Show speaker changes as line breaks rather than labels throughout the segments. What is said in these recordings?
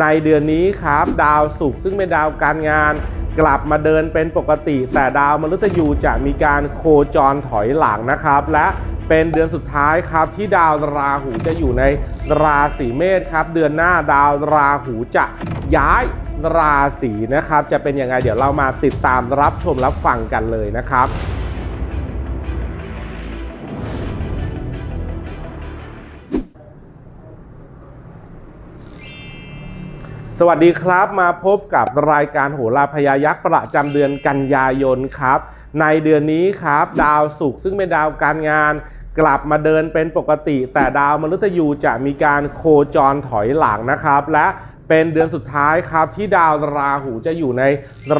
ในเดือนนี้ครับ ดาวศุกร์ซึ่งเป็นดาวการงาน กลับมาเดินเป็นปกติ แต่ดาวมฤตยูจะมีการโคจรถอยหลังนะครับ และเป็นเดือนสุดท้ายครับที่ดาวราหูจะอยู่ในราศีเมษครับ เดือนหน้าดาวราหูจะย้ายราศีนะครับ จะเป็นยังไงเดี๋ยวเรามาติดตามรับชมรับฟังกันเลยนะครับ สวัสดีครับมาพบกับรายการโหราพยายักษ์ประจำเดือนกันยายนครับ ในเดือนนี้ครับดาวศุกร์ซึ่งเป็นดาวการงาน กลับมาเดินเป็นปกติ แต่ดาวมฤตยูจะมีการโคจรถอยหลังนะครับ และเป็นเดือนสุดท้ายครับที่ดาวราหูจะอยู่ใน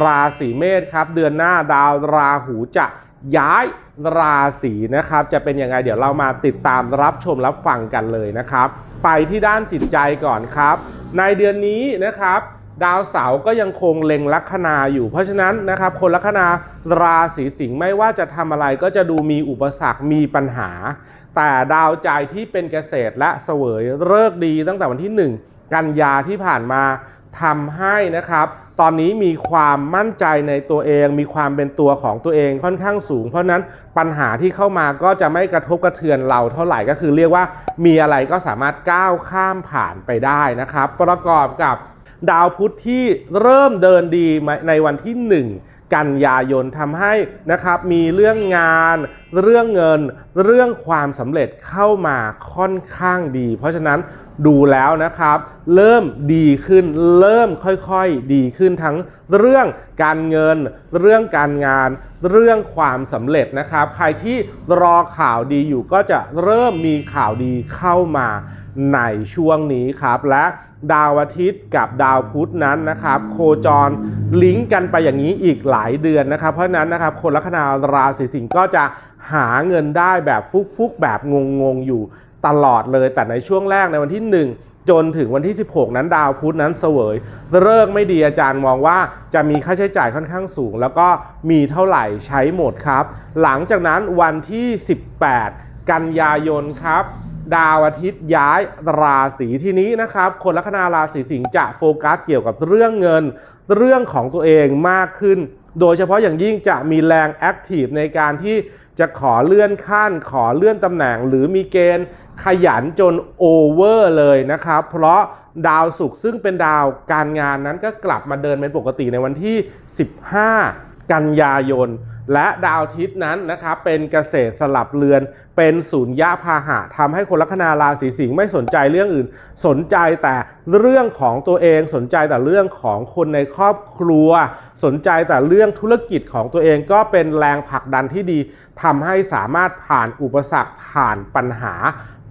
ราศีเมษครับ เดือนหน้าดาวราหูจะย้ายราศีนะครับ จะเป็นยังไงเดี๋ยวเรามาติดตามรับชมรับฟังกันเลยนะครับ ไปที่ด้านจิตใจก่อนครับ ในเดือนนี้นะครับ ดาวเสาร์ก็ยังคงเล็งลัคนาอยู่ เพราะฉะนั้นนะครับ คนลัคนาราศีสิงห์ไม่ว่าจะทำอะไรก็จะดูมีอุปสรรคมีปัญหา แต่ดาวใจที่เป็นเกษตรและเสวยเลิกดีตั้งแต่วันที่ 1 กันยาที่ผ่านมา ทำให้นะครับ ตอนนี้มีความมั่นใจในตัวเอง มีความเป็นตัวของตัวเองค่อนข้างสูง เพราะนั้นปัญหาที่เข้ามาก็จะไม่กระทบกระเทือนเราเท่าไหร่ก็คือเรียกว่ามีอะไรก็สามารถก้าวข้ามผ่านไปได้นะครับ ประกอบกับดาวพุธที่เริ่มเดินดีในวันที่ 1กันยายนทำให้นะครับมีเรื่องงาน เรื่องเงิน เรื่องความสำเร็จเข้ามาค่อนข้างดี เพราะฉะนั้น ดูแล้วนะครับ เริ่มดีขึ้น เริ่มค่อยๆดีขึ้นทั้งเรื่องการเงิน เรื่องการงาน เรื่องความสำเร็จนะครับ ใครที่รอข่าวดีอยู่ก็จะเริ่มมีข่าวดีเข้ามาในช่วงนี้ครับ และดาวอาทิตย์กับดาวพุธนั้นนะครับ โคจรลิงก์กันไปอย่างนี้อีกหลายเดือนนะครับ เพราะนั้นนะครับคนลัคนาราศีสิงห์ก็จะหาเงินได้แบบฟุกๆแบบงงๆอยู่ ตลอดเลย แต่ในช่วงแรกในวันที่ 1จนถึงวันที่ 16 นั้นดาวพุธนั้นเสวยเลิกไม่ดีอาจารย์มองว่าจะมีค่าใช้จ่ายค่อนข้างสูง แล้วก็มีเท่าไหร่ใช้หมดครับ หลังจากนั้นวันที่ 18 กันยายนครับ ดาวอาทิตย์ย้ายราศีทีนี้นะครับ คนลัคนาราศีสิงห์จะโฟกัสเกี่ยวกับเรื่องเงิน เรื่องของตัวเองมากขึ้น โดยเฉพาะอย่างยิ่งจะมีแรงแอคทีฟในการที่จะขอเลื่อนขั้น ขอเลื่อนตำแหน่งหรือมีเกณฑ์ ขยันจนโอเวอร์เลยนะครับ เพราะดาวศุกร์ซึ่งเป็นดาวการงานนั้นก็กลับมาเดินเป็นปกติในวันที่ 15 กันยายน และดาวอาทิตย์นั้นนะครับเป็นเกษตรสลับเรือน เป็นศูนย์ยะพาหะทำให้คนลัคนาราศีสิงห์ไม่สนใจเรื่องอื่น สนใจแต่เรื่องของตัวเองสนใจแต่เรื่องของคนในครอบครัว สนใจแต่เรื่องธุรกิจของตัวเองก็เป็นแรงผลักดันที่ดีทำให้สามารถผ่านอุปสรรคผ่านปัญหา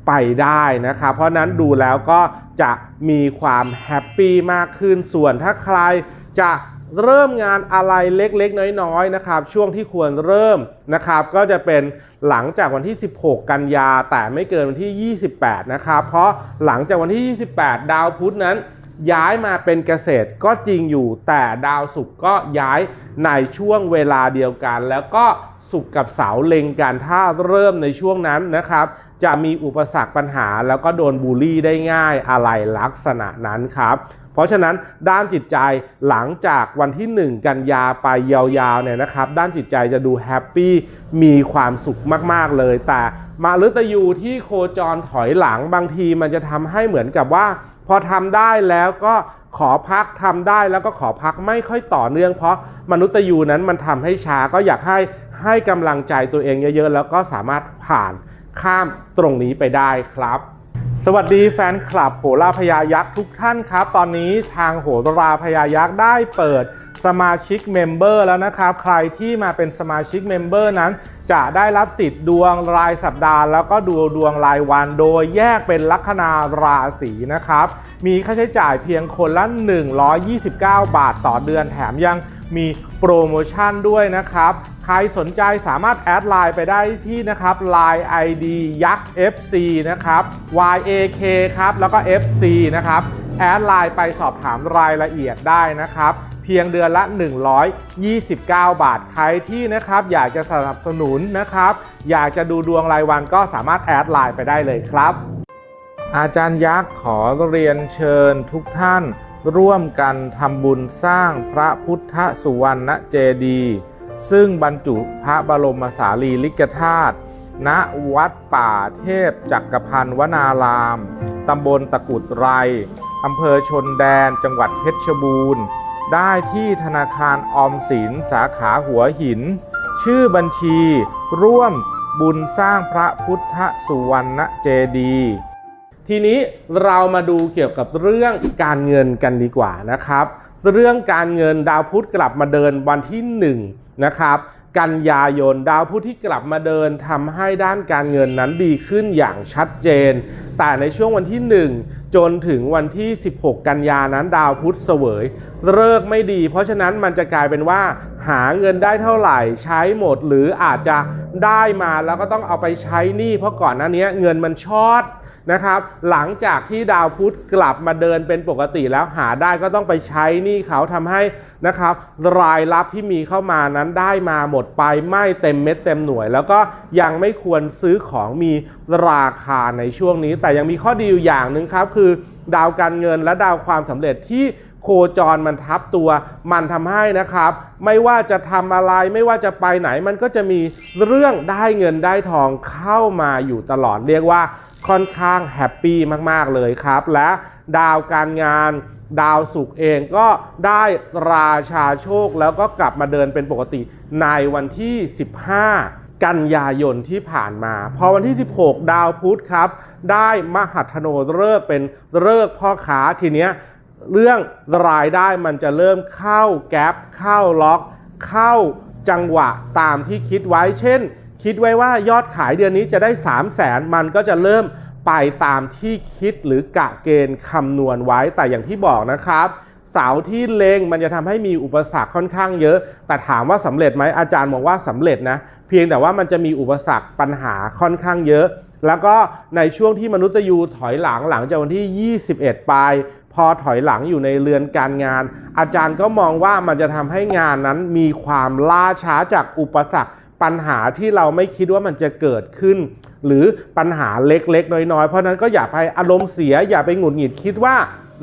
ไปได้นะครับ เพราะนั้นดูแล้วก็จะมีความแฮปปี้มากขึ้น ส่วนถ้าใครจะเริ่มงานอะไรเล็กๆ น้อยๆนะครับ ช่วงที่ควรเริ่มนะครับ ก็จะเป็นหลังจากวันที่ 16 กันยาแต่ไม่เกินวันที่ 28 นะครับ เพราะหลังจากวันที่ 28 ดาวพุธนั้น ย้ายมาเป็นเกษตรก็จริงอยู่ แต่ดาวศุกร์ก็ย้ายในช่วงเวลาเดียวกัน แล้วก็ศุกร์กับเสาร์เล็งกันถ้าเริ่มในช่วงนั้นนะครับ จะมีอุปสรรคปัญหา แล้วก็โดนบูลลี่ได้ง่ายอะไรลักษณะนั้นครับ เพราะฉะนั้นด้านจิตใจหลังจากวันที่ 1 กันยาไปยาวๆเนี่ยนะครับ ด้านจิตใจจะดูแฮปปี้มีความสุขมากๆเลย แต่มาฤตยูที่โคจรถอยหลังบางทีมันจะทำให้เหมือนกับว่า พอทำได้แล้วก็ขอพักทำได้แล้วก็ขอพักไม่ค่อยต่อเนื่อง เพราะมนุษย์ยูนั้นมันทำให้ช้าก็อยากให้ให้กำลังใจตัวเองเยอะๆ แล้วก็สามารถผ่าน ข้ามตรงนี้ไปได้ครับ สวัสดีแฟนคลับโหราพยายักษ์ทุกท่านครับ ตอนนี้ทางโหราพยายักษ์ได้เปิดสมาชิกเมมเบอร์แล้วนะครับ ใครที่มาเป็นสมาชิกเมมเบอร์นั้น จะได้รับสิทธิ์ดวงรายสัปดาห์ แล้วก็ดูดวงรายวันโดยแยกเป็นลัคนาราศีนะครับ มีค่าใช้จ่ายเพียงคนละ 129 บาทต่อเดือนแถมยัง มีโปรโมชั่นด้วยนะครับ ใครสนใจสามารถแอดไลน์ไปได้ที่นะครับ Line ID ยักษ์ FC นะครับ YAK ครับแล้วก็ FC นะครับแอดไลน์ไปสอบถามรายละเอียดได้นะครับ เพียงเดือนละ 129 บาทใครที่นะครับอยากจะสนับสนุนนะครับ อยากจะดูดวงรายวันก็สามารถแอดไลน์ไปได้เลยครับ อาจารย์ยักษ์ขอเรียนเชิญทุกท่าน ร่วมกันทำบุญสร้างพระพุทธสุวรรณเจดีย์ซึ่งบรรจุพระบรมสารีริกธาตุณวัดป่าเทพจักรพันธ์วนาราม ตำบลตะกุดไร อำเภอชนแดน จังหวัดเพชรบูรณ์ ได้ที่ธนาคารออมสินสาขาหัวหิน ชื่อบัญชี ร่วมบุญสร้างพระพุทธสุวรรณเจดีย์ ทีนี้เรามาดูเกี่ยวกับเรื่องการเงินกันดีกว่านะครับ เรื่องการเงินดาวพุธกลับมาเดินวันที่ 1 นะครับ กันยายนดาวพุธที่กลับมาเดินทำให้ด้านการเงินนั้นดีขึ้นอย่างชัดเจน แต่ในช่วงวันที่ 1 จนถึงวันที่ 16 กันยานั้นดาวพุธเสวยเลิกไม่ดี เพราะฉะนั้นมันจะกลายเป็นว่าหาเงินได้เท่าไหร่ใช้หมดหรืออาจจะได้มาแล้วก็ต้องเอาไปใช้หนี้เพราะก่อนหน้านี้เงินมันช็อต นะครับ หลังจากที่ดาวพุธกลับมาเดินเป็นปกติแล้วหาได้ก็ต้องไปใช้หนี่เขาทำให้นะครับรายรับที่มีเข้ามานั้นได้มาหมดไปไม่เต็มเม็ดเต็มหน่วย แล้วก็ยังไม่ควรซื้อของมีราคาในช่วงนี้ แต่ยังมีข้อดีอยู่อย่างหนึ่งครับ คือ ดาวการเงินและดาวความสำเร็จที่ โคจรมันทับตัว มันทำให้นะครับ ไม่ว่าจะทำอะไรไม่ว่าจะไปไหนมันก็จะมีเรื่องได้เงินได้ทองเข้ามาอยู่ตลอดเรียกว่าค่อนข้างแฮปปี้มากๆเลยครับ และดาวการงานดาวศุกเองก็ได้ราชาโชคแล้วก็กลับมาเดินเป็นปกติในวันที่ 15กันยายนที่ผ่านมา พอวันที่ 16 ดาวพุธครับ ได้มหัทโนเลิกเป็นเลิกพ่อค้าทีเนี้ย เรื่องรายได้มันจะเริ่มเข้าแก๊ปเข้าล็อก เข้าจังหวะตามที่คิดไว้ เช่น คิดไว้ว่ายอดขายเดือนนี้จะได้ 3 0 0แสนมันก็จะเริ่มไปตามที่คิดหรือกะเกณฑ์คำนวณไว้แต่อย่างที่บอกนะครับ เสาที่เลงมันจะทำให้มีอุปสรรคค่อนข้างเยอะ แต่ถามว่าสำเร็จไหมอาจารย์บอกว่าสำเร็จนะ เพียงแต่ว่ามันจะมีอุปสรรคปัญหาค่อนข้างเยอะ แล้วก็ในช่วงที่มนุษย์ยูถอยหลังหลังจากวันที่ 21 ไป พอถอยหลังอยู่ในเรือนการงาน อาจารย์ก็มองว่ามันจะทำให้งานนั้นมีความล่าช้าจากอุปสรรคปัญหาที่เราไม่คิดว่ามันจะเกิดขึ้น หรือปัญหาเล็กๆ น้อยๆ เพราะนั้นก็อย่าไปอารมณ์เสียอย่าไปหงุดหงิดคิดว่า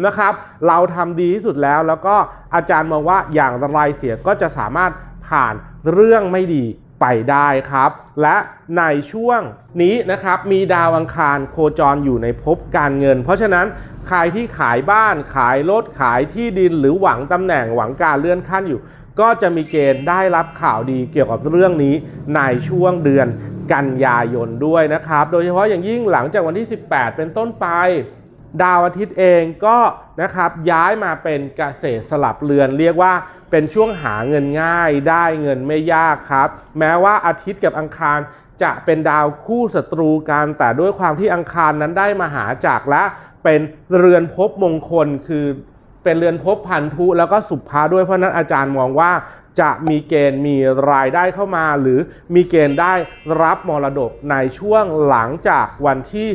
นะครับ เราทำดีที่สุดแล้วแล้วก็อาจารย์มองว่าอย่างไรเสียก็จะสามารถผ่านเรื่องไม่ดี ไปได้ครับ และในช่วงนี้นะครับมีดาวอังคารโคจรอยู่ในภพการเงิน เพราะฉะนั้นใครที่ขายบ้านขายรถขายที่ดินหรือหวังตำแหน่งหวังการเลื่อนขั้นอยู่ ก็จะมีเกณฑ์ได้รับข่าวดีเกี่ยวกับเรื่องนี้ในช่วงเดือนกันยายนด้วยนะครับ โดยเฉพาะอย่างยิ่งหลังจากวันที่ 18 เป็นต้นไป ดาวอาทิตย์เองก็นะครับย้ายมาเป็นเกษตรสลับเรือนเรียกว่า เป็นช่วงหาเงินง่ายได้เงินไม่ยากครับ แม้ว่าอาทิตย์กับอังคารจะเป็นดาวคู่ศัตรูกันแต่ด้วยความที่อังคารนั้นได้มาหาจากและเป็นเรือนภพมงคลคือเป็นเรือนภพพันธุแล้วก็สุภาด้วยเพราะฉะนั้นอาจารย์มองว่าจะมีเกณฑ์มีรายได้เข้ามา หรือมีเกณฑ์ได้รับมรดกในช่วงหลังจากวันที่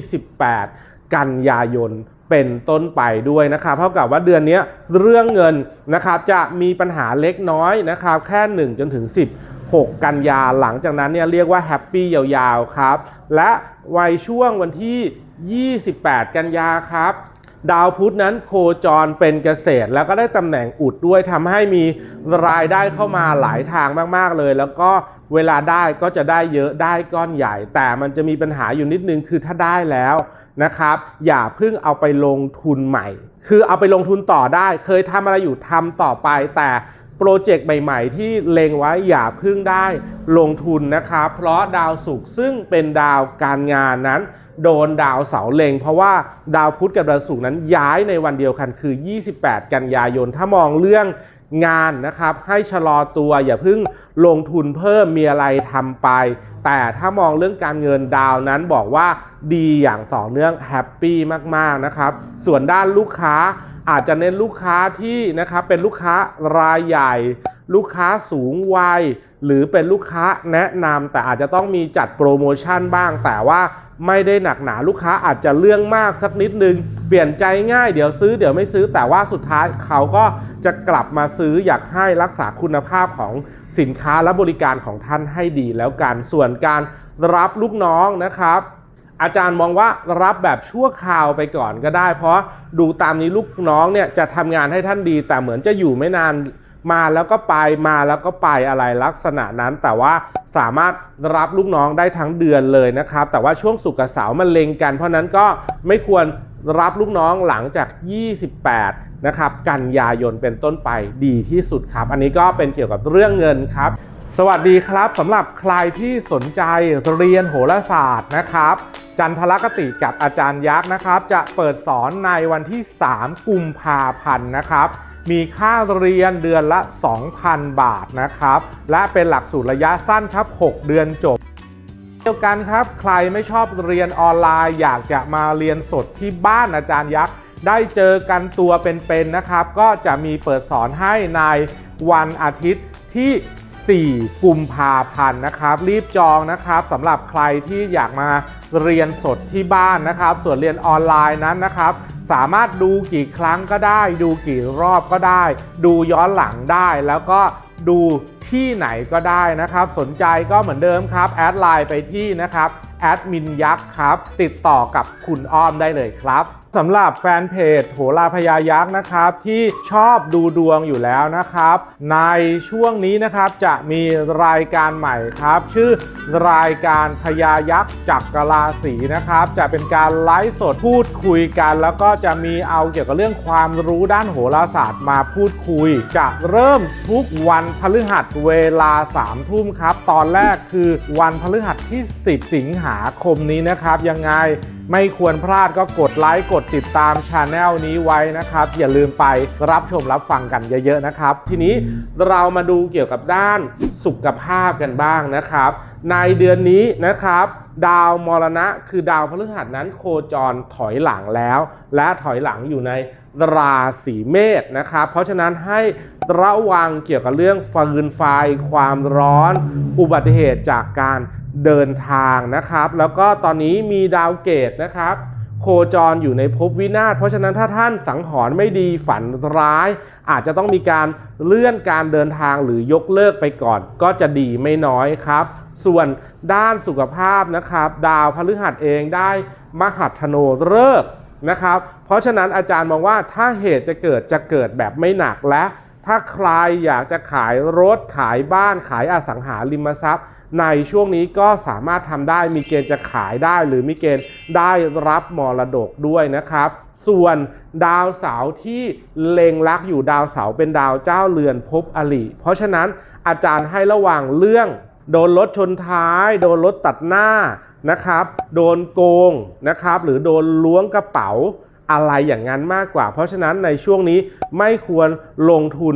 18 กันยายน เป็นต้นไปด้วยนะครับเท่ากับว่าเดือนนี้เรื่องเงินนะครับจะมีปัญหาเล็กน้อยนะครับแค่ 1 จนถึง 16 กันยาหลังจากนั้นเนี่ยเรียกว่าแฮปปี้ยาวๆครับ และวัยช่วงวันที่ 28 กันยาครับดาวพุธนั้นโคจรเป็นเกษตร แล้วก็ได้ตำแหน่งอุดด้วยทำให้มีรายได้เข้ามาหลายทางมากๆเลย แล้วก็เวลาได้ก็จะได้เยอะได้ก้อนใหญ่ แต่มันจะมีปัญหาอยู่นิดนึงคือถ้าได้แล้ว นะครับ อย่าเพิ่งเอาไปลงทุนใหม่ คือเอาไปลงทุนต่อได้ เคยทำอะไรอยู่ทำต่อไป แต่โปรเจกต์ใหม่ ๆ ที่เล็งไว้อย่าเพิ่งได้ลงทุนนะครับ เพราะดาวศุกร์ซึ่งเป็นดาวการงานนั้น โดนดาวเสาเล็ง เพราะว่าดาวพุธกับดาวศุกร์นั้นย้ายในวันเดียวกันคือ 28 กันยายน ถ้ามองเรื่อง งานนะครับให้ชะลอตัวอย่าเพิ่งลงทุนเพิ่มมีอะไรทำไป แต่ถ้ามองเรื่องการเงินดาวนั้นบอกว่าดีอย่างต่อเนื่องแฮปปี้มากๆนะครับ ส่วนด้านลูกค้าอาจจะเน้นลูกค้าที่นะครับเป็นลูกค้ารายใหญ่ ลูกค้าสูงวัย หรือเป็นลูกค้าแนะนำแต่อาจจะต้องมีจัดโปรโมชั่นบ้างแต่ว่า ไม่ได้หนักหนาลูกค้าอาจจะเรื่องมากสักนิดนึง เปลี่ยนใจง่ายเดี๋ยวซื้อเดี๋ยวไม่ซื้อแต่ว่าสุดท้ายเขาก็จะกลับมาซื้ออยากให้รักษาคุณภาพของสินค้าและบริการของท่านให้ดีแล้วกันส่วนการรับลูกน้องนะครับ อาจารย์มองว่ารับแบบชั่วคราวไปก่อนก็ได้ เพราะดูตามนี้ลูกน้องเนี่ยจะทำงานให้ท่านดี แต่เหมือนจะอยู่ไม่นาน มาแล้วก็ไปมาแล้วก็ไปอะไรลักษณะนั้น แต่ว่าสามารถรับลูกน้องได้ทั้งเดือนเลยนะครับ แต่ว่าช่วงสุกเสาร์มันเล็งกัน เพราะนั้นก็ไม่ควรรับลูกน้องหลังจาก 28 นะครับ กันยายนเป็นต้นไปดีที่สุดครับ อันนี้ก็เป็นเกี่ยวกับเรื่องเงินครับ สวัสดีครับสำหรับใครที่สนใจเรียนโหราศาสตร์นะครับ จันทรคติกับอาจารย์ยักษ์นะครับ จะเปิดสอนในวันที่ 3 กุมภาพันธ์นะครับ มีค่าเรียนเดือนละ 2,000 บาทนะครับ และเป็นหลักสูตรระยะสั้นครับ 6 เดือนจบเดียวกันครับ ใครไม่ชอบเรียนออนไลน์ อยากจะมาเรียนสดที่บ้านอาจารย์ยักษ์ ได้เจอกันตัวเป็นๆนะครับ ก็จะมีเปิดสอนให้ในวันอาทิตย์ที่ 4 กุมภาพันธ์นะครับ รีบจองนะครับสำหรับใครที่อยากมาเรียนสดที่บ้านนะครับ ส่วนเรียนออนไลน์นั้นนะครับ สามารถดูกี่ครั้งก็ได้ ดูกี่รอบก็ได้ ดูย้อนหลังได้แล้วก็ดูที่ไหนก็ได้นะครับ สนใจก็เหมือนเดิมครับ แอดไลน์ไปที่นะครับ แอดมินยักษ์ครับ ติดต่อกับคุณอ้อมได้เลยครับสำหรับแฟนเพจโหราพยายักษ์นะครับ ที่ชอบดูดวงอยู่แล้วนะครับ ในช่วงนี้นะครับจะมีรายการใหม่ครับ ชื่อรายการพยายักษ์จักรราศีนะครับ จะเป็นการไลฟ์สดพูดคุยกัน แล้วก็จะมีเอาเกี่ยวกับเรื่องความรู้ด้านโหราศาสตร์มาพูดคุย จะเริ่มทุกวันพฤหัสเวลา3ามทุ่มครับ ตอนแรกคือวันพฤหัสที่ 10 สิงหาคมนี้นะครับ ยังไงไม่ควรพลาดก็กดไลค์กดติดตามช anel นี้ไว้นะครับ อย่าลืมไปรับชมรับฟังกันเยอะๆนะครับ ทีนี้เรามาดูเกี่ยวกับด้านสุขภาพกันบ้างนะครับ ในเดือนนี้นะครับ ดาวมรณะคือดาวพฤหัสนั้นโคจรถอยหลังแล้ว และถอยหลังอยู่ในราศีเมษนะครับ เพราะฉะนั้นให้ระวังเกี่ยวกับเรื่องฟืนไฟความร้อน อุบัติเหตุจากการ เดินทางนะครับ แล้วก็ตอนนี้มีดาวเกตนะครับ โคจรอยู่ในภพวินาศเพราะฉะนั้นถ้าท่านสังหรณ์ไม่ดีฝันร้าย อาจจะต้องมีการเลื่อนการเดินทางหรือยกเลิกไปก่อน ก็จะดีไม่น้อยครับ ส่วนด้านสุขภาพนะครับ ดาวพฤหัสเองได้มหัทโนฤกษ์นะครับ เพราะฉะนั้นอาจารย์มองว่าถ้าเหตุจะเกิดจะเกิดแบบไม่หนักและ ถ้าใครอยากจะขายรถขายบ้านขายอสังหาริมทรัพย์ ในช่วงนี้ก็สามารถทำได้มีเกณฑ์จะขายได้ หรือมีเกณฑ์ได้รับมรดกด้วยนะครับ ส่วนดาวเสาร์ที่เล็งลักอยู่ดาวเสาร์เป็นดาวเจ้าเรือนภพอลิเพราะฉะนั้นอาจารย์ให้ระวังเรื่อง โดนรถชนท้าย โดนรถตัดหน้านะครับ โดนโกงนะครับ หรือโดนล้วงกระเป๋าอะไรอย่างนั้นมากกว่า เพราะฉะนั้นในช่วงนี้ไม่ควรลงทุน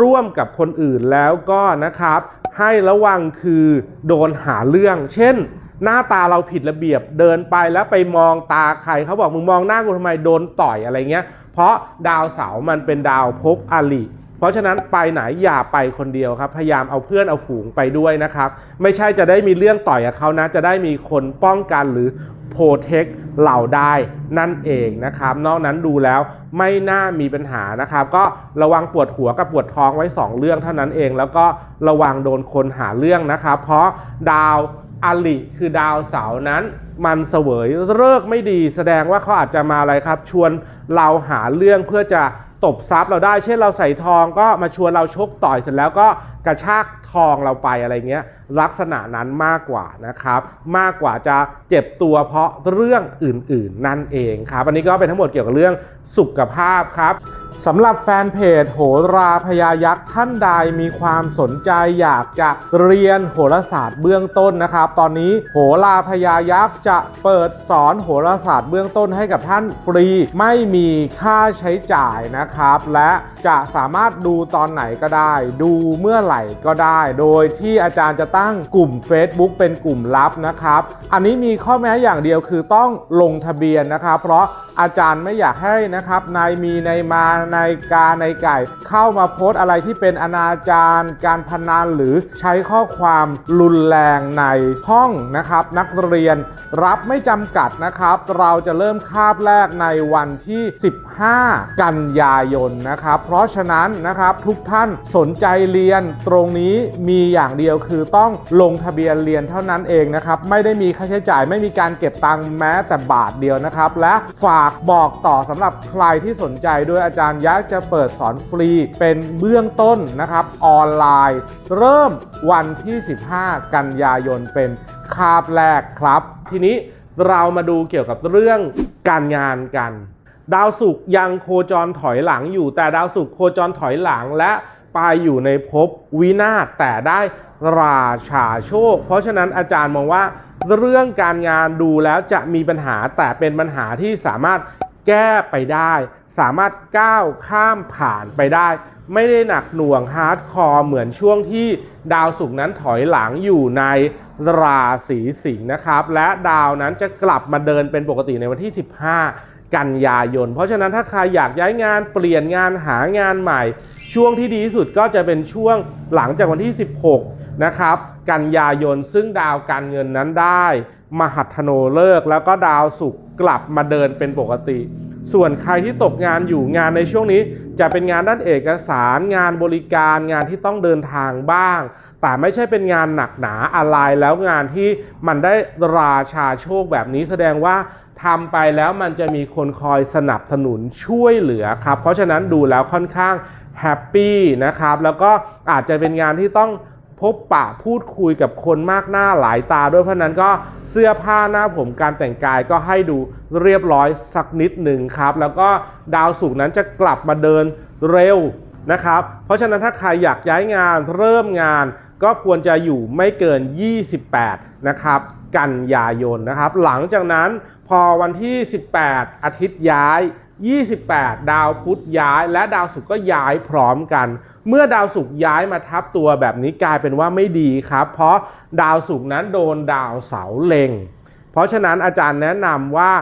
ร่วมกับคนอื่นแล้วก็นะครับ ให้ระวังคือโดนหาเรื่อง เช่น หน้าตาเราผิดระเบียบเดินไปแล้วไปมองตาใครเขาบอกมึงมองหน้ากูทำไมโดนต่อยอะไรเงี้ย เพราะดาวเสาร์มันเป็นดาวภพอลิเพราะฉะนั้นไปไหนอย่าไปคนเดียวครับ พยายามเอาเพื่อนเอาฝูงไปด้วยนะครับ ไม่ใช่จะได้มีเรื่องต่อยกับเขานะ จะได้มีคนป้องกันหรือ โปรเทคเราได้นั่นเองนะครับ นอกนั้นดูแล้วไม่น่ามีปัญหานะครับ ก็ระวังปวดหัวกับปวดท้องไว้ 2 เรื่องเท่านั้นเอง แล้วก็ระวังโดนคนหาเรื่องนะครับ เพราะดาวอลิคือดาวเสาร์นั้น มันเสวยเลิกไม่ดี แสดงว่าเขาอาจจะมาอะไรครับ ชวนเราหาเรื่องเพื่อจะตบทรัพย์เราได้ เช่นเราใส่ทองก็มาชวนเราชกต่อยเสร็จแล้วก็กระชากทองเราไปอะไรเงี้ย ลักษณะนั้นมากกว่านะครับ มากกว่าจะเจ็บตัวเพราะเรื่องอื่น ๆ นั่นเองครับ อันนี้ก็เป็นทั้งหมดเกี่ยวกับเรื่อง สุขภาพครับสำหรับแฟนเพจโหราพยายักษ์ท่านใดมีความสนใจอยากจะเรียนโหราศาสตร์เบื้องต้นนะครับ ตอนนี้โหราพยายักษ์จะเปิดสอนโหราศาสตร์เบื้องต้นให้กับท่านฟรี ไม่มีค่าใช้จ่ายนะครับ และจะสามารถดูตอนไหนก็ได้ ดูเมื่อไหร่ก็ได้ โดยที่อาจารย์จะตั้งกลุ่ม Facebook เป็นกลุ่มลับนะครับ อันนี้มีข้อแม้อย่างเดียวคือต้องลงทะเบียนนะครับ เพราะอาจารย์ไม่อยากให้นะครับนายมีนายมาในการในไก่ เข้ามาโพสต์อะไรที่เป็นอนาจารการพนันหรือใช้ข้อความรุนแรงในห้องนะครับ นักเรียนรับไม่จำกัดนะครับ เราจะเริ่มคาบแรกในวันที่ 15 กันยายนนะครับ เพราะฉะนั้นนะครับทุกท่านสนใจเรียนตรงนี้มีอย่างเดียวคือต้องต้องลงทะเบียนเรียนเท่านั้นเองนะครับ ไม่ได้มีค่าใช้จ่ายไม่มีการเก็บตังค์แม้แต่บาทเดียวนะครับ และฝากบอกต่อสำหรับใครที่สนใจด้วยอาจารย์ยักษ์จะเปิดสอนฟรีเป็นเบื้องต้นนะครับออนไลน์ เริ่มวันที่ 15 กันยายนเป็นคาบแรกครับ ทีนี้เรามาดูเกี่ยวกับเรื่องการงานกัน ดาวศุกร์ยังโคจรถอยหลังอยู่ แต่ดาวศุกร์โคจรถอยหลังและไปอยู่ในภพวินาศแต่ได้ราชาโชค เพราะฉะนั้นอาจารย์มองว่าเรื่องการงานดูแล้วจะมีปัญหาแต่เป็นปัญหาที่สามารถ แก้ไปได้ สามารถก้าวข้ามผ่านไปได้ ไม่ได้หนักหน่วงฮาร์ดคอร์เหมือนช่วงที่ดาวศุกร์นั้นถอยหลังอยู่ในราศีสิงห์นะครับ และดาวนั้นจะกลับมาเดินเป็นปกติในวันที่ 15 กันยายน เพราะฉะนั้นถ้าใครอยากย้ายงานเปลี่ยนงานหางานใหม่ ช่วงที่ดีที่สุดก็จะเป็นช่วงหลังจากวันที่ 16 นะครับ กันยายนซึ่งดาวการเงินนั้นได้ มหัทโนเลิกแล้วก็ดาวศุกร์ กลับมาเดินเป็นปกติ ส่วนใครที่ตกงานอยู่งานในช่วงนี้ จะเป็นงานด้านเอกสารงานบริการงานที่ต้องเดินทางบ้าง แต่ไม่ใช่เป็นงานหนักหนาอะไรแล้วงานที่มันได้ราชาโชคแบบนี้แสดงว่าทำไปแล้วมันจะมีคนคอยสนับสนุนช่วยเหลือครับ เพราะฉะนั้นดูแล้วค่อนข้างแฮปปี้นะครับ แล้วก็อาจจะเป็นงานที่ต้อง พบปะพูดคุยกับคนมากหน้าหลายตาด้วยเพราะนั้นก็เสื้อผ้าหน้าผมการแต่งกายก็ให้ดูเรียบร้อยสักนิดหนึ่งครับ แล้วก็ดาวศุกนั้นจะกลับมาเดินเร็วนะครับ เพราะฉะนั้นถ้าใครอยากย้ายงานเริ่มงานก็ควรจะอยู่ไม่เกิน 28 นะครับ กันยายนนะครับ หลังจากนั้นพอวันที่ 18 อาทิตย์ย้าย 28 ดาวพุธย้าย และดาวศุกร์ก็ย้ายพร้อมกัน เมื่อดาวศุกร์ย้ายมาทับตัวแบบนี้กลายเป็นว่าไม่ดีครับ เพราะดาวศุกร์นั้นโดนดาวเสาเล็ง เพราะฉะนั้นอาจารย์แนะนำว่า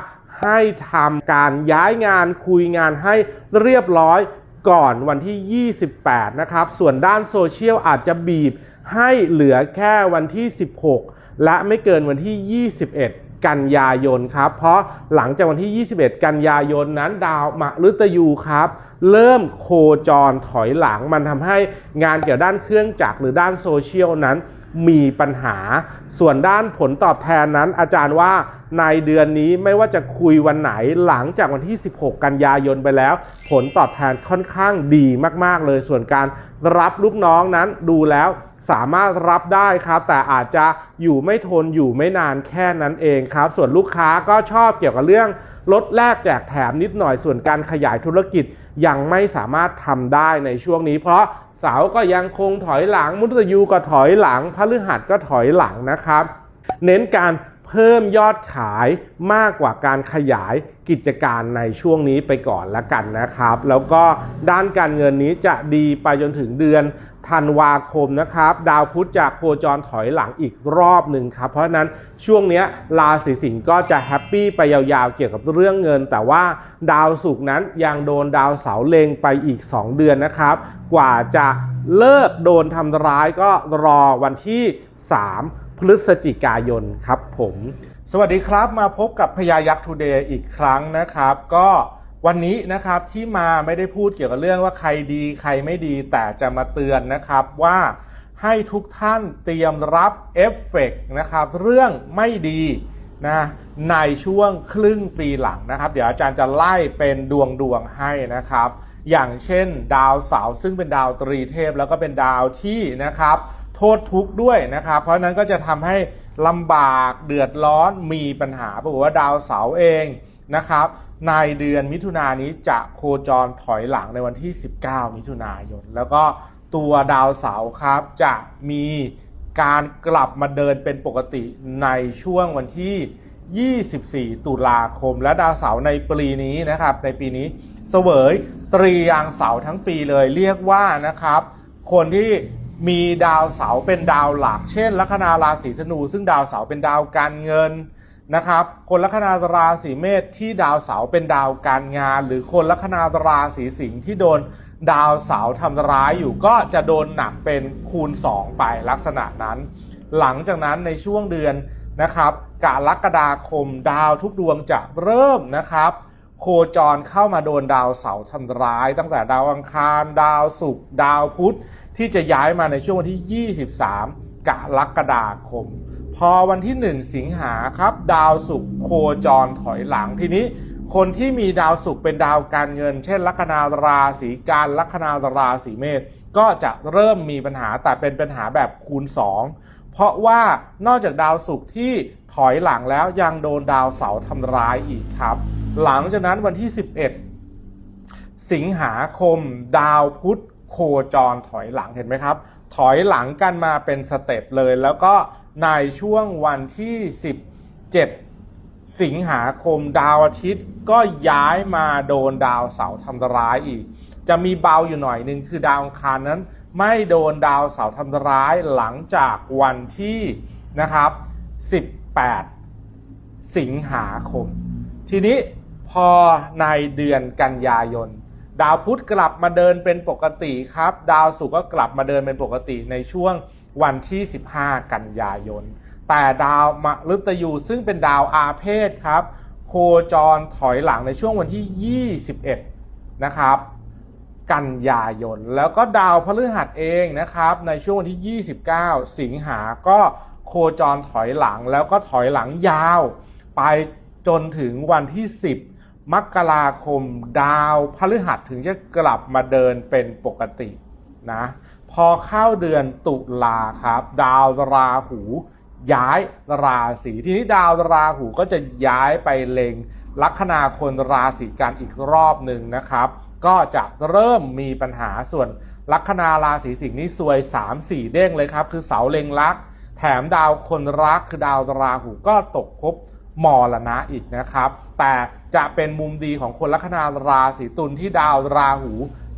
ให้ทำการย้ายงานคุยงานให้เรียบร้อยก่อนวันที่ 28 นะครับ ส่วนด้านโซเชียลอาจจะบีบให้เหลือแค่วันที่ 16 และไม่เกินวันที่ 21 กันยายนครับ เพราะหลังจากวันที่ 21 กันยายนนั้นดาวมฤตยูครับ เริ่มโคจรถอยหลัง มันทำให้งานเกี่ยวด้านเครื่องจักรหรือด้านโซเชียลนั้นมีปัญหา ส่วนด้านผลตอบแทนนั้น อาจารย์ว่าในเดือนนี้ไม่ว่าจะคุยวันไหนหลังจากวันที่ 16 กันยายนไปแล้ว ผลตอบแทนค่อนข้างดีมาก ๆ เลย ส่วนการรับลูกน้องนั้นดูแล้วสามารถรับได้ครับ แต่อาจจะอยู่ไม่ทนอยู่ไม่นานแค่นั้นเองครับ ส่วนลูกค้าก็ชอบเกี่ยวกับเรื่อง ลดแลกแจกแถมนิดหน่อยส่วนการขยายธุรกิจยังไม่สามารถทำได้ในช่วงนี้ เพราะเสาก็ยังคงถอยหลังมุตยูก็ถอยหลังพฤหัสก็ถอยหลังนะครับ เน้นการ เพิ่มยอดขายมากกว่าการขยายกิจการในช่วงนี้ไปก่อนละกันนะครับ แล้วก็ด้านการเงินนี้จะดีไปจนถึงเดือนธันวาคมนะครับ ดาวพุธจากโคจรถอยหลังอีกรอบหนึ่งครับ เพราะนั้นช่วงนี้ราศีสิงห์ก็จะแฮปปี้ไปยาวๆเกี่ยวกับเรื่องเงิน แต่ว่าดาวศุกร์นั้นยังโดนดาวเสาร์เลงไปอีก 2 เดือนนะครับ กว่าจะเลิกโดนทำร้ายก็รอวันที่ 3 พฤศจิกายนครับผม สวัสดีครับมาพบกับพยายักษ์ทูเดย์อีกครั้งนะครับ ก็วันนี้นะครับที่มาไม่ได้พูดเกี่ยวกับเรื่องว่าใครดีใครไม่ดีแต่จะมาเตือนนะครับว่าให้ทุกท่านเตรียมรับเอฟเฟกต์นะครับเรื่องไม่ดีนะในช่วงครึ่งปีหลังนะครับ เดี๋ยวอาจารย์จะไล่เป็นดวงดวงให้นะครับ อย่างเช่น ดาวเสาร์ซึ่งเป็นดาวตรีเทพแล้วก็เป็นดาวที่นะครับ โทษทุกข์ด้วยนะครับ เพราะนั้นก็จะทำให้ลำบากเดือดร้อนมีปัญหาปรากฏว่าดาวเสาร์เองนะครับ ในเดือนมิถุนายนนี้จะโคจรถอยหลังในวันที่ 19 มิถุนายน แล้วก็ตัวดาวเสาร์ครับจะมีการกลับมาเดินเป็นปกติในช่วงวันที่ 24 ตุลาคม และดาวเสาร์ในปีนี้นะครับ ในปีนี้เสวยตรียางเสาร์ทั้งปีเลยเรียกว่านะครับ คนที่ มีดาวเสาร์เป็นดาวหลัก เช่น ลัคนาราศีธนู ซึ่งดาวเสาร์เป็นดาวการเงินนะครับ คนลัคนาราศีเมษที่ดาวเสาร์เป็นดาวการงาน หรือคนลัคนาราศีสิงห์ที่โดนดาวเสาร์ทำร้ายอยู่ก็จะโดนหนักเป็นคูณ 2 ไปลักษณะนั้น หลังจากนั้นในช่วงเดือนนะครับกรกฎาคมดาวทุกดวงจะเริ่มนะครับ โคจรเข้ามาโดนดาวเสาร์ทำร้าย ตั้งแต่ดาวอังคาร ดาวศุกร์ดาวพุธ ที่จะย้ายมาในช่วงวันที่ 23 กรกฎาคม พอวันที่ 1 สิงหาครับ ดาวศุกร์โคจรถอยหลังทีนี้ คนที่มีดาวศุกร์เป็นดาวการเงิน เช่น ลัคนาราศีกันลัคนาราศีเมษก็จะเริ่มมีปัญหาแต่เป็นปัญหาแบบคูณ 2 เพราะว่านอกจากดาวศุกร์ที่ถอยหลังแล้วยังโดนดาวเสาร์ทำร้ายอีกครับ หลังจากนั้นวันที่ 11 สิงหาคม ดาวพุธ โคจรถอยหลังเห็นไหมครับ ถอยหลังกันมาเป็นสเต็ปเลย แล้วก็ในช่วงวันที่ 17 สิงหาคมดาวอาทิตย์ก็ย้ายมาโดนดาวเสาร์ทำร้ายอีก จะมีเบาอยู่หน่อยนึงคือดาวอังคารนั้น ไม่โดนดาวเสาร์ทำร้ายหลังจากวันที่นะครับ 18 สิงหาคม ทีนี้พอในเดือนกันยายน ดาวพุธกลับมาเดินเป็นปกติครับ ดาวศุกร์ก็กลับมาเดินเป็นปกติในช่วงวันที่ 15 กันยายน แต่ดาวมฤตยูซึ่งเป็นดาวอาเพศครับ โคจรถอยหลังในช่วงวันที่ 21 นะครับ กันยายน แล้วก็ดาวพฤหัสเองนะครับ ในช่วงวันที่ 29 สิงหาก็โคจรถอยหลังแล้วก็ถอยหลังยาว ไปจนถึงวันที่ 10 มกราคมดาวพฤหัสถึงจะกลับมาเดินเป็นปกตินะพอเข้าเดือนตุลาครับ ดาวราหูย้ายราศีทีนี้ดาวราหูก็จะย้ายไปเล็งลัคนาคนราศีกันอีกรอบหนึ่งนะครับ ก็จะเริ่มมีปัญหาส่วนลัคนาราศีสิงห์นี่ซวย 3-4 เด้งเลยครับ คือเสาเล็งลัก แถมดาวคนรักคือดาวราหูก็ตกภพ มรณะอีกนะครับ แต่จะเป็นมุมดีของคนลัคนาราศีตุลที่ดาวราหู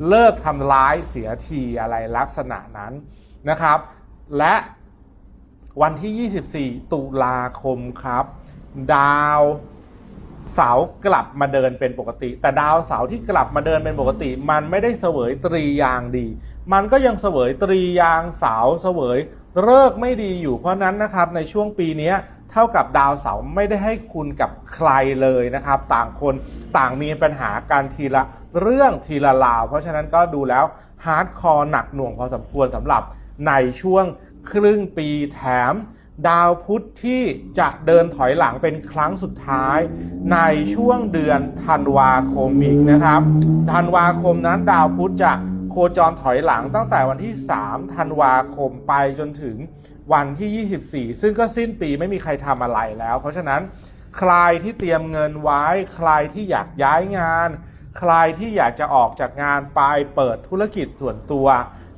เลิกทำร้ายเสียทีอะไรลักษณะนั้นนะครับ และวันที่ 24 ตุลาคมครับ ดาวเสากลับมาเดินเป็นปกติ แต่ดาวเสาที่กลับมาเดินเป็นปกติ มันไม่ได้เสวยตรียางดี มันก็ยังเสวยตรียางเสาเสวยเลิกไม่ดีอยู่เพราะนั้นนะครับในช่วงปีนี้ เท่ากับดาวเสาร์ไม่ได้ให้คุณกับใครเลยนะครับ ต่างคนต่างมีปัญหาการทีละเรื่องทีละราว เพราะฉะนั้นก็ดูแล้วฮาร์ดคอร์หนักหน่วงพอสมควรสำหรับในช่วงครึ่งปีแถม ดาวพุธที่จะเดินถอยหลังเป็นครั้งสุดท้าย ในช่วงเดือนธันวาคมอีกนะครับ ธันวาคมนั้นดาวพุธจะ โคจรถอยหลังตั้งแต่วันที่ 3 ธันวาคมไปจนถึงวันที่ 24 ซึ่งก็สิ้นปีไม่มีใครทำอะไรแล้ว เพราะฉะนั้นใครที่เตรียมเงินไว้ ใครที่อยากย้ายงาน ใครที่อยากจะออกจากงานไปเปิดธุรกิจส่วนตัว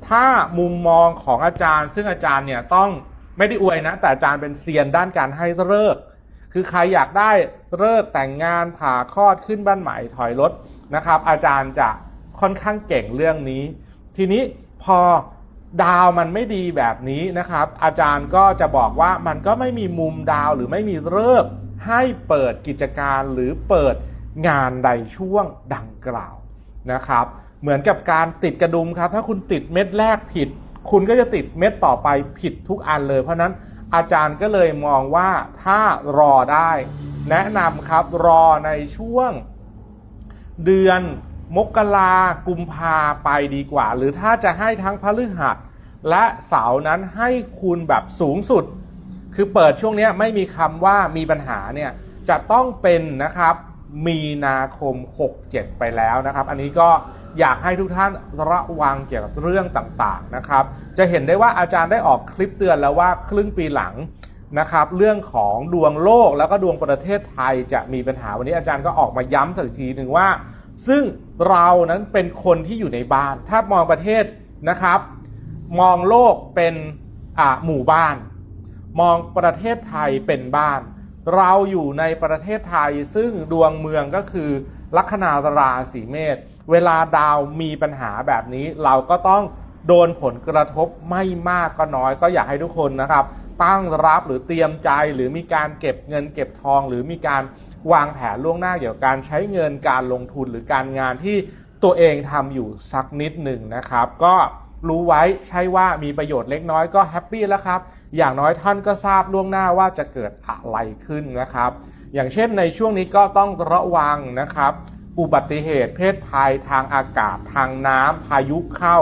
ถ้ามุมมองของอาจารย์ ซึ่งอาจารย์เนี่ยต้องไม่ได้อวยนะ แต่อาจารย์เป็นเซียนด้านการให้เลิกคือใครอยากได้เลิกแต่งงานผ่าคลอดขึ้นบ้านใหม่ถอยรถนะครับ อาจารย์จะ ค่อนข้างเก่งเรื่องนี้ ทีนี้พอดาวมันไม่ดีแบบนี้นะครับ อาจารย์ก็จะบอกว่ามันก็ไม่มีมุมดาวหรือไม่มีเลิกษ์ให้เปิดกิจการหรือเปิดงานใดช่วงดังกล่าวนะครับ เหมือนกับการติดกระดุมครับ ถ้าคุณติดเม็ดแรกผิด คุณก็จะติดเม็ดต่อไปผิดทุกอันเลย เพราะนั้นอาจารย์ก็เลยมองว่าถ้ารอได้ แนะนำครับรอในช่วงเดือน มกรากุมภาไปดีกว่า หรือถ้าจะให้ทั้งพฤหัสและเสาร์นั้นให้คุณแบบสูงสุด คือเปิดช่วงนี้ไม่มีคำว่ามีปัญหาเนี่ยจะต้องเป็นนะครับมีนาคม 67 ไปแล้วนะครับ อันนี้ก็อยากให้ทุกท่านระวังเกี่ยวกับเรื่องต่างๆนะครับ จะเห็นได้ว่าอาจารย์ได้ออกคลิปเตือนแล้วว่าครึ่งปีหลังนะครับ เรื่องของดวงโลกแล้วก็ดวงประเทศไทยจะมีปัญหาวันนี้อาจารย์ก็ออกมาย้ำสักทีหนึ่งว่า ซึ่งเรานั้นเป็นคนที่อยู่ในบ้าน ถ้ามองประเทศนะครับ มองโลกเป็นหมู่บ้าน มองประเทศไทยเป็นบ้าน เราอยู่ในประเทศไทยซึ่งดวงเมืองก็คือ ลัคนาราศีเมษเวลาดาวมีปัญหาแบบนี้ เราก็ต้องโดนผลกระทบไม่มากก็น้อย ก็อยากให้ทุกคนนะครับ ตั้งรับหรือเตรียมใจหรือมีการเก็บเงินเก็บทองหรือมีการ วางแผนล่วงหน้าเกี่ยวกับการใช้เงินการลงทุนหรือการงานที่ตัวเองทำอยู่สักนิดหนึ่งนะครับ ก็รู้ไว้ใช่ว่ามีประโยชน์เล็กน้อยก็แฮปปี้แล้วครับ อย่างน้อยท่านก็ทราบล่วงหน้าว่าจะเกิดอะไรขึ้นนะครับ อย่างเช่นในช่วงนี้ก็ต้องระวังนะครับ อุบัติเหตุเพศภัยทางอากาศทางน้ำพายุเข้า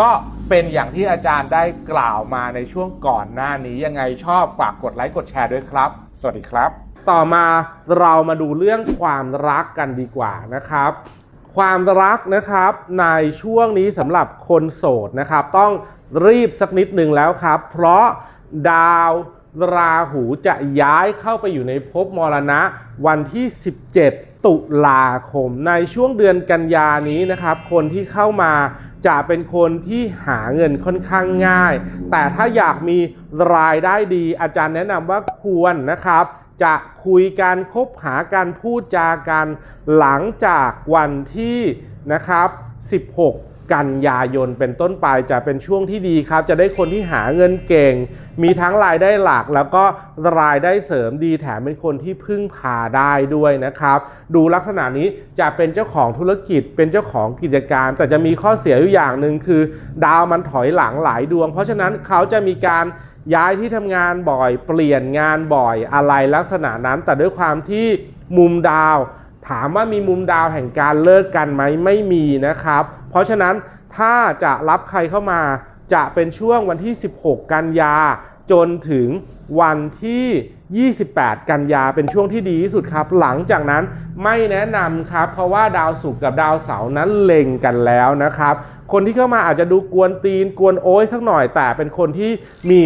ก็เป็นอย่างที่อาจารย์ได้กล่าวมาในช่วงก่อนหน้านี้ยังไงชอบฝากกดไลค์กดแชร์ด้วยครับ สวัสดีครับ ต่อมาเรามาดูเรื่องความรักกันดีกว่านะครับ ความรักนะครับในช่วงนี้สำหรับคนโสดนะครับ ต้องรีบสักนิดหนึ่งแล้วครับ เพราะดาวราหูจะย้ายเข้าไปอยู่ในภพมรณะวันที่ 17 ตุลาคม ในช่วงเดือนกันยานี้นะครับ คนที่เข้ามาจะเป็นคนที่หาเงินค่อนข้างง่าย แต่ถ้าอยากมีรายได้ดีอาจารย์แนะนำว่าควรนะครับ จะคุยกันคบหากันพูดจากันหลังจากวันที่นะครับ 16 กันยายนเป็นต้นไปจะเป็นช่วงที่ดีครับ จะได้คนที่หาเงินเก่ง มีทั้งรายได้หลักแล้วก็รายได้เสริมดีแถมเป็นคนที่พึ่งพาได้ด้วยนะครับ ดูลักษณะนี้จะเป็นเจ้าของธุรกิจเป็นเจ้าของกิจการ แต่จะมีข้อเสียอยู่อย่างหนึ่งคือ ดาวมันถอยหลังหลายดวง เพราะฉะนั้นเขาจะมีการ ย้ายที่ทำงานบ่อย เปลี่ยนงานบ่อยอะไรลักษณะนั้น แต่ด้วยความที่มุมดาว ถามว่ามีมุมดาวแห่งการเลิกกันไหมไม่มีนะครับ เพราะฉะนั้นถ้าจะรับใครเข้ามาจะเป็นช่วงวันที่ 16 กันยา จนถึงวันที่ 28 กันยาเป็นช่วงที่ดีที่สุดครับ หลังจากนั้นไม่แนะนำครับ เพราะว่าดาวศุกร์กับดาวเสาร์นั้นเล็งกันแล้วนะครับ คนที่เข้ามาอาจจะดูกวนตีนกวนโอ้ยสักหน่อย แต่เป็นคนที่มี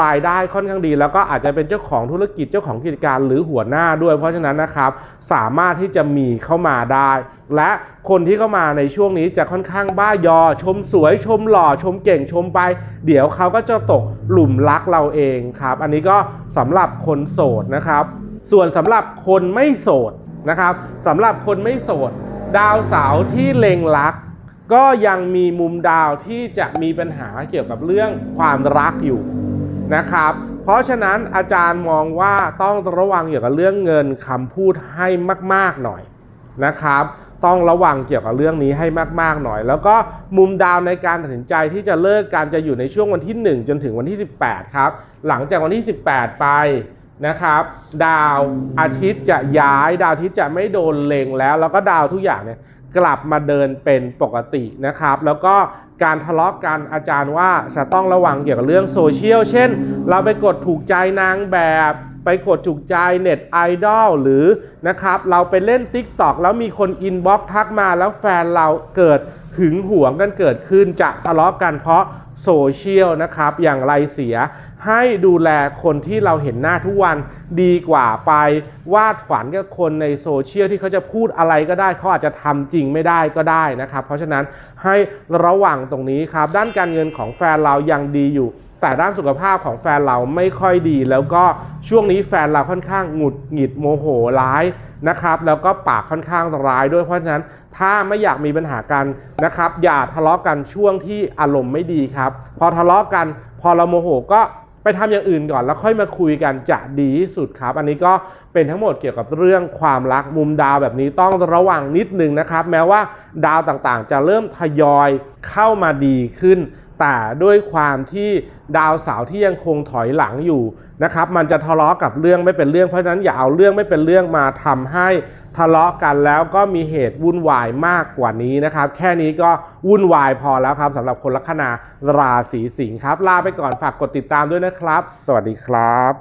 รายได้ค่อนข้างดี แล้วก็อาจจะเป็นเจ้าของธุรกิจเจ้าของกิจการหรือหัวหน้าด้วย เพราะฉะนั้นนะครับสามารถที่จะมีเข้ามาได้ และคนที่เข้ามาในช่วงนี้จะค่อนข้างบ้ายอ ชมสวยชมหล่อชมเก่งชมไป เดี๋ยวเขาก็จะตกหลุมรักเราเองครับ อันนี้ก็สำหรับคนโสดนะครับ ส่วนสำหรับคนไม่โสดนะครับสำหรับคนไม่โสด ดาวเสาร์ที่เล็งรัก ก็ยังมีมุมดาวที่จะมีปัญหาเกี่ยวกับเรื่องความรักอยู่นะครับ เพราะฉะนั้นอาจารย์มองว่าต้องระวังเกี่ยวกับเรื่องเงินคำพูดให้มาก ๆหน่อยนะครับ ต้องระวังเกี่ยวกับเรื่องนี้ให้มาก ๆหน่อย แล้วก็มุมดาวในการตัดสินใจที่จะเลิกการจะอยู่ในช่วงวันที่ 1 จนถึงวันที่ 18 ครับ หลังจากวันที่ 18 ไปนะครับ ดาวอาทิตย์จะย้าย ดาวอาทิตย์จะไม่โดนเลงแล้ว แล้วก็ดาวทุกอย่างเนี่ย กลับมาเดินเป็นปกตินะครับ แล้วก็การทะเลาะกันอาจารย์ว่าจะต้องระวังเกี่ยวกับเรื่องโซเชียลเช่น เราไปกดถูกใจนางแบบไปกดถูกใจเน็ตไอดอลหรือนะครับ เราไปเล่น Tik t o อกแล้วมีคนอินบ็อกทักมาแล้วแฟนเราเกิดหึงหวงกันเกิดขึ้นจะทะเลาะกันเพราะโซเชียลนะครับ อย่างไรเสีย ให้ดูแลคนที่เราเห็นหน้าทุกวันดีกว่าไปวาดฝันกับคนในโซเชียลที่เขาจะพูดอะไรก็ได้เขาอาจจะทำจริงไม่ได้ก็ได้นะครับ เพราะฉะนั้นให้ระวังตรงนี้ครับ ด้านการเงินของแฟนเรายังดีอยู่ แต่ด้านสุขภาพของแฟนเราไม่ค่อยดี แล้วก็ช่วงนี้แฟนเราค่อนข้างหงุดหงิดโมโหร้ายนะครับ แล้วก็ปากค่อนข้างร้ายด้วยเพราะฉะนั้นถ้าไม่อยากมีปัญหากันนะครับ อย่าทะเลาะกันช่วงที่อารมณ์ไม่ดีครับ พอทะเลาะกัน พอเราโมโหก็ ไปทำอย่างอื่นก่อนแล้วค่อยมาคุยกันจะดีที่สุดครับ อันนี้ก็เป็นทั้งหมดเกี่ยวกับเรื่องความรักมุมดาวแบบนี้ต้องระวังนิดนึงนะครับ แม้ว่าดาวต่างๆ จะเริ่มทยอยเข้ามาดีขึ้น แต่ด้วยความที่ดาวเสาร์ที่ยังคงถอยหลังอยู่นะครับมันจะทะเลาะกับเรื่องไม่เป็นเรื่องเพราะฉะนั้นอย่าเอาเรื่องไม่เป็นเรื่องมาทำให้ทะเลาะกันแล้วก็มีเหตุวุ่นวายมากกว่านี้นะครับ แค่นี้ก็วุ่นวายพอแล้วครับสำหรับคนลัคนาราศีสิงห์ครับ ลาไปก่อนฝากกดติดตามด้วยนะครับ สวัสดีครับ